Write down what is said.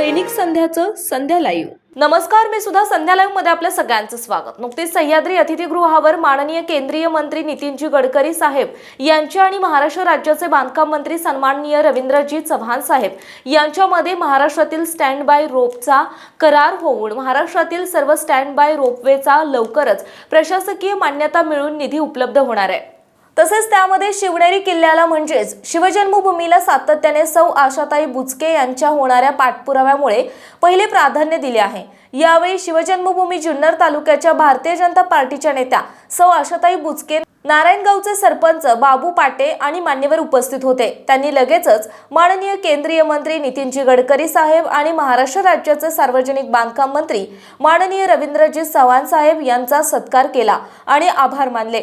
दैनिक संध्याचं संध्या live. नमस्कार मी सुद्धा संध्या लाईव्हमध्ये आपल्या सगळ्यांचं स्वागत. नुकतीच सह्याद्री अतिथीगृहावर माननीय केंद्रीय मंत्री नितीनजी गडकरी साहेब यांच्या आणि महाराष्ट्र राज्याचे बांधकाम मंत्री सन्माननीय रवींद्रजी चव्हाण साहेब यांच्यामध्ये महाराष्ट्रातील स्टँड बाय रोपचा करार होऊन महाराष्ट्रातील सर्व स्टँड बाय रोपवेचा लवकरच प्रशासकीय मान्यता मिळून निधी उपलब्ध होणार आहे. तसेच त्यामध्ये शिवनेरी किल्ल्याला म्हणजेच शिवजन्मभूमीला सातत्याने सौ आशाताई बुचके यांच्या होणाऱ्या पाठपुराव्यामुळे पहिले प्राधान्य दिले आहे. यावेळी शिवजन्मभूमी जुन्नर तालुक्याच्या भारतीय जनता पार्टीच्या नेत्या सौ आशाताई बुचके नारायणगावचे सरपंच बाबू पाटे आणि मान्यवर उपस्थित होते. त्यांनी लगेचच माननीय केंद्रीय मंत्री नितीनजी गडकरी साहेब आणि महाराष्ट्र राज्याचे सार्वजनिक बांधकाम मंत्री माननीय रवींद्रजी चव्हाण साहेब यांचा सत्कार केला आणि आभार मानले.